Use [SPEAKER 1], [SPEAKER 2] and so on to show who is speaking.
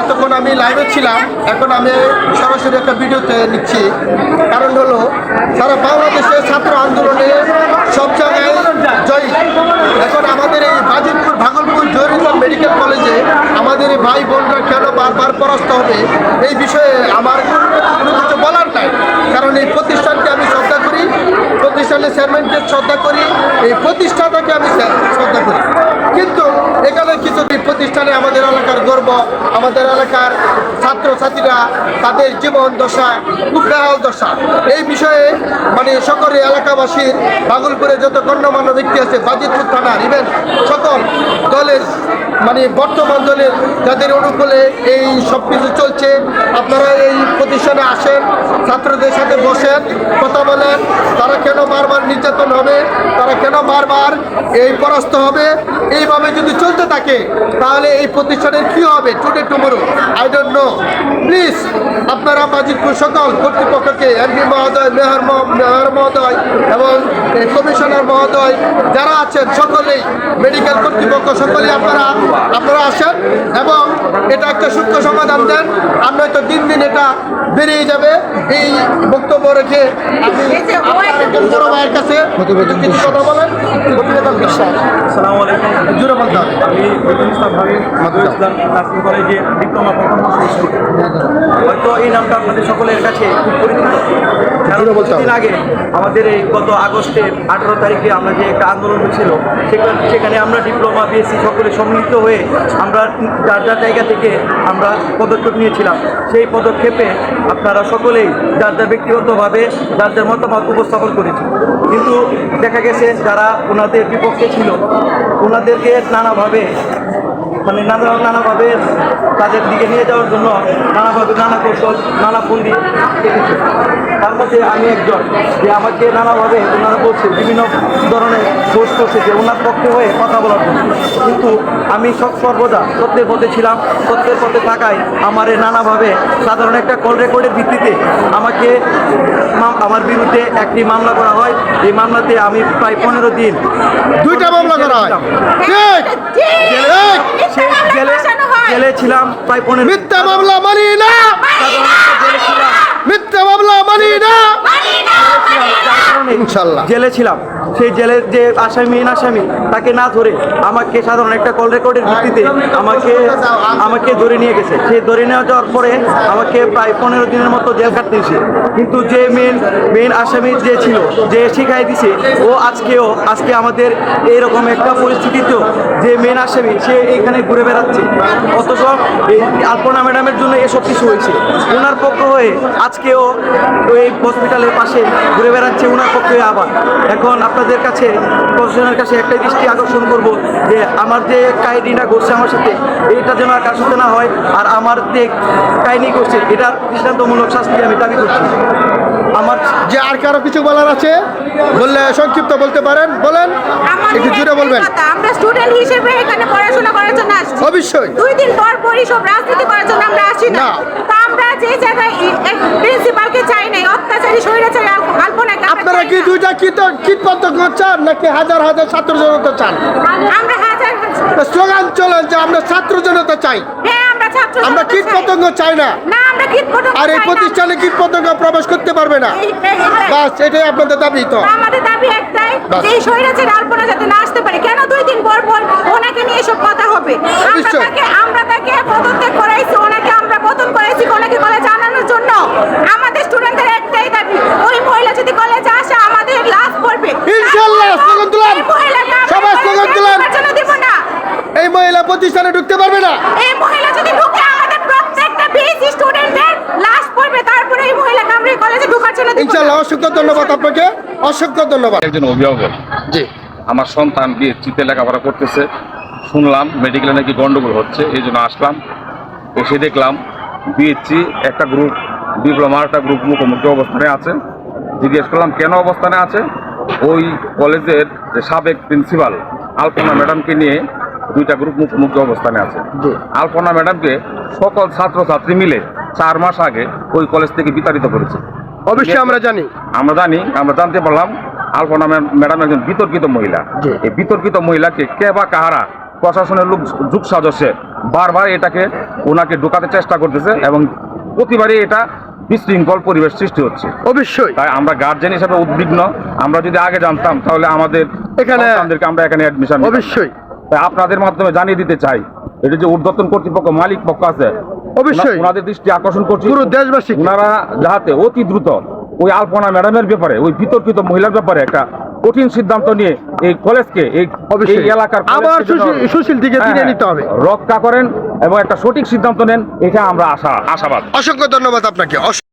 [SPEAKER 1] এতক্ষণ আমি লাইভে ছিলাম, এখন আমি সরাসরি একটা ভিডিওতে নিচ্ছি। কারণ হলো, সারা বাংলাদেশের ছাত্র আন্দোলনে সব জায়গায় জয়ী। এখন আমাদের এই বাজিতপুর, ভাগলপুর জয়রিতা মেডিকেল কলেজে আমাদের এই ভাই বোনরা কেন বারবার পরাস্ত হবে, এই বিষয়ে আমার কোনো কিছু বলার নাই। কারণ এই প্রতিষ্ঠানকে আমি শ্রদ্ধা করি, প্রতিষ্ঠানের চেয়ারম্যানকে শ্রদ্ধা করি, এই প্রতিষ্ঠানটাকে আমি শ্রদ্ধা করি। কিন্তু এখানে কিছু প্রতিষ্ঠানে আমাদের এলাকার গর্ব, আমাদের এলাকার ছাত্রছাত্রীরা তাদের জীবন দশা খুব বেহাল দশা। এই বিষয়ে মানে সকলে এলাকাবাসীর ভাগলপুরে যত গণ্যমান্য ব্যক্তি আছে, বাজিতপুর থানার ইভেন সকল দলের মানে বর্তমান দলের যাদের অনুকূলে এই সব কিছু চলছে, আপনারা এই প্রতিষ্ঠানে আসেন, ছাত্রদের সাথে বসেন, কথা বলেন তারা কেন বারবার নির্যাতন হবে তারা কেন বারবার এই পরাস্ত হবে। এইভাবে যদি চলতে থাকে তাহলে এই প্রতিষ্ঠানের কি হবে? Today tomorrow I don't know please আপনারা বাজিতপুর সকল কর্তৃপক্ষকে এমপি মহোদয় মেয়র মহ- মেয়র মহোদয় এবং কমিশনার মহোদয় যারা আছেন সকলেই মেডিকেল কর্তৃপক্ষ সকলেই আপনারা আপনারা আসেন এবং এটা একটা সূক্ষ্ম সমাধান দেন। আর নয়তো দিন দিন এটা বেরিয়ে যাবে। এই বক্তব্য রেখে আমি আপনার একজন বড় ভাইয়ের কাছে কিছু কথা বলেন। প্রতিবেদন বিশ্বাস
[SPEAKER 2] আসসালামু আলাইকুম।
[SPEAKER 1] জুড়ে বলতে হবে।
[SPEAKER 2] আমি বেতন ইসলাম ভাবি মাদুর ইসলাম নার্সিং কলেজে ডিপ্লোমা প্রথম বর্ষের। হয়তো এই নামটা আপনাদের সকলের কাছে খুব পরিচিত। কারণ। কিছুদিন আগে আমাদের এই গত আগস্টের আঠারো তারিখে আমরা যে একটা আন্দোলন হয়েছিল সেখানে সেখানে আমরা ডিপ্লোমা বিএসসি সকলে সম্মিলিত হয়ে আমরা যার যার জায়গা থেকে আমরা পদক্ষেপ নিয়েছিলাম। সেই পদক্ষেপে আপনারা সকলেই যার যার ব্যক্তিগতভাবে যার যার মতামত উপস্থাপন করেছে কিন্তু দেখা গেছে যারা ওনাদের বিপক্ষে ছিল। ওনাদেরকে নানাভাবে মানে নানা, নানাভাবে তাদের দিকে নিয়ে যাওয়ার জন্য নানাভাবে নানা কৌশল, নানা ফন্দি দেখেছে। তার মধ্যে আমি একজন যে আমাকে নানাভাবে ওনারা বলছে বিভিন্ন ধরনের পোস্ট করছে যে ওনার পক্ষে হয়ে কথা বলার জন্য। কিন্তু আমি সব সর্বদা সত্যের পথে ছিলাম সত্যের পথে থাকায় আমার নানাভাবে সাধারণ একটা কল রেকর্ডের ভিত্তিতে আমাকে আমার বিরুদ্ধে একটি মামলা করা হয়। এই মামলাতে আমি প্রায় পনেরো দিন
[SPEAKER 1] দুইটা মামলা করা হয়।
[SPEAKER 2] জেলে ছিলাম। প্রায় পনেরো
[SPEAKER 1] মিথ্যা মামলা মানি না।
[SPEAKER 2] জেলে ছিলাম।
[SPEAKER 1] মিথ্যা মামলা মানি না।
[SPEAKER 2] জেলে ছিলাম। সেই জেলের যে আসামি আসামি, তাকে না ধরে আমাকে সাধারণ একটা কল রেকর্ডের ভিত্তিতে আমাকে আমাকে ধরে নিয়ে গেছে। সেই ধরে নেওয়া যাওয়ার পরে আমাকে প্রায় পনেরো দিনের মতো জেল কাটতে দিয়েছে। কিন্তু যে মেন মেন আসামি যে ছিল, যে শিখাই দিছে, ও আজকেও, আজকে আমাদের এইরকম একটা পরিস্থিতিতেও যে মেন আসামি, সে এখানে ঘুরে বেড়াচ্ছে। অথচ আলপনা ম্যাডামের জন্য এসব কিছু হয়েছে। ওনার পক্ষ হয়ে আজকেও ওই হসপিটালের পাশে ঘুরে বেড়াচ্ছে ওনার পক্ষে হয়ে আবার। এখন আপনাদের কাছে প্রশাসনের কাছে একটাই দৃষ্টি আকর্ষণ করব যে আমার যে কাহিনীটা ঘটছে আমার সাথে এইটা যেন আর কার সাথে না হয় আর আমার যে কাহিনী করছে এটার দৃষ্টান্তমূলক শাস্তি আমি দাবি করছি। আমার
[SPEAKER 1] যে আর কারও কিছু বলার আছে বললে সংক্ষিপ্ত বলতে পারেন বলেন একটু জুড়ে বলবেন।
[SPEAKER 3] আমরা স্টুডেন্ট হিসেবে এখানে পড়াশোনা করার জন্য আসছি।
[SPEAKER 1] অবশ্যই।
[SPEAKER 3] দুই দিন পর পরই সব রাজনীতি করার জন্য আমরা আসি না। তা আমরা যে জায়গায় প্রিন্সিপালকে চাই নাই অত্যাচারী স্বৈরাচারী
[SPEAKER 1] আপনারা কি। দুইটা কীট কীট পতঙ্গ চান নাকি হাজার হাজার ছাত্র জনতা চান? স্লোগান চলেন যে আমরা ছাত্র জনতা চাই।
[SPEAKER 3] হ্যাঁ আমরা
[SPEAKER 1] কীট পতঙ্গ চাই। না। আর এই প্রতিষ্ঠানে কীট পতঙ্গ প্রবেশ করতে পারবে না। বাস এটাই আপনাদের দাবি তো।
[SPEAKER 3] আমাদের দাবি একটাই যে আলপনা যাতে না আসতে পারে। কেন দুই দিন পর পর ওনাকে নিয়ে এসব কথা হবে? আমরা। তাকে আমরা তাকে পদত্যাগ করাইছি ওনাকে আমরা পতন করাইছি ওনাকে কলেজ জানানোর জন্য আমাদের স্টুডেন্টদের একটাই দাবি ওই মহিলা যদি কলেজে আসে আমাদের লাভ করবে
[SPEAKER 1] ইনশাল্লাহ, স্লোগান তুলেন।
[SPEAKER 3] এই মহিলাকে আমরা
[SPEAKER 1] সবাই
[SPEAKER 3] কলেজে
[SPEAKER 1] স্লোগান তুলেন।
[SPEAKER 3] ঢোকার জন্য দিব না
[SPEAKER 1] এই মহিলা প্রতিষ্ঠানে ঢুকতে পারবে না।
[SPEAKER 3] এই মহিলা যদি ঢুকে আমাদের প্রত্যেকটা বিএসসি স্টুডেন্টের লাশ পড়বে তারপরে এই মহিলাকে আমরা এই কলেজে ঢোকার জন্য।
[SPEAKER 1] ইনশাল্লাহ অসংখ্য ধন্যবাদ আপনাকে। অসংখ্য ধন্যবাদ।
[SPEAKER 4] একজন অভিভাবক।
[SPEAKER 1] জি।
[SPEAKER 4] আমার সন্তান বিএসসিতে লেখাপড়া করতেছে। শুনলাম মেডিকেলে নাকি গন্ডগোল হচ্ছে এই জন্য আসলাম। এসে দেখলাম বিএসসি একটা গ্রুপ ডিপ্লোমা একটা গ্রুপ মুখোমুখি অবস্থানে আছে। জিজ্ঞেস করলাম কেন অবস্থানে আছে? ওই কলেজের যে সাবেক প্রিন্সিপাল আলপনা ম্যাডামকে নিয়ে দুইটা গ্রুপ মুখোমুখি অবস্থানে আছে। আলপনা ম্যাডামকে সকল ছাত্রছাত্রী মিলে চার মাস আগে ওই কলেজ থেকে বিতাড়িত করেছে।
[SPEAKER 1] অবশ্যই আমরা জানি।
[SPEAKER 4] আমরা জানি আমরা জানতে পারলাম আলপনা ম্যাডাম একজন বিতর্কিত মহিলা। এই বিতর্কিত মহিলাকে কে বা কাহারা প্রশাসনের লোক যুগ সদস্যে বারবার এটাকে ওনাকে ঢোকাতে চেষ্টা করতেছে এবং প্রতিবারই এটা বিশৃঙ্খল পরিবেশ সৃষ্টি হচ্ছে।
[SPEAKER 1] অবশ্যই।
[SPEAKER 4] তাই আমরা গার্জেন হিসেবে উদ্বিগ্ন। আমরা যদি আগে জানতাম তাহলে আমাদের
[SPEAKER 1] এখানে-
[SPEAKER 4] সন্তানদেরকে আমরা এখানে অ্যাডমিশন
[SPEAKER 1] অবশ্যই।
[SPEAKER 4] তাই আপনাদের মাধ্যমে জানিয়ে দিতে চাই এটা যে ঊর্ধ্বতন কর্তৃপক্ষ মালিক পক্ষ আছে
[SPEAKER 1] অবশ্যই।
[SPEAKER 4] ওনাদের দৃষ্টি আকর্ষণ করছি
[SPEAKER 1] পুরো দেশবাসীকে।
[SPEAKER 4] ওনারা যাহাতে অতি দ্রুত ওই আলপনা ম্যাডামের ব্যাপারে ওই বিতর্কিত মহিলার ব্যাপারে একটা কঠিন সিদ্ধান্ত নিয়ে এই কলেজকে এই এলাকার
[SPEAKER 1] আবার সুশীল- দিকে
[SPEAKER 4] হ্যাঁ,
[SPEAKER 1] ফিরিয়ে
[SPEAKER 4] হ্যাঁ,
[SPEAKER 1] নিতে হবে।
[SPEAKER 4] রক্ষা করেন এবং একটা সঠিক সিদ্ধান্ত নেন এটা আমরা আশা আশাবাদ
[SPEAKER 1] অসংখ্য ধন্যবাদ আপনাকে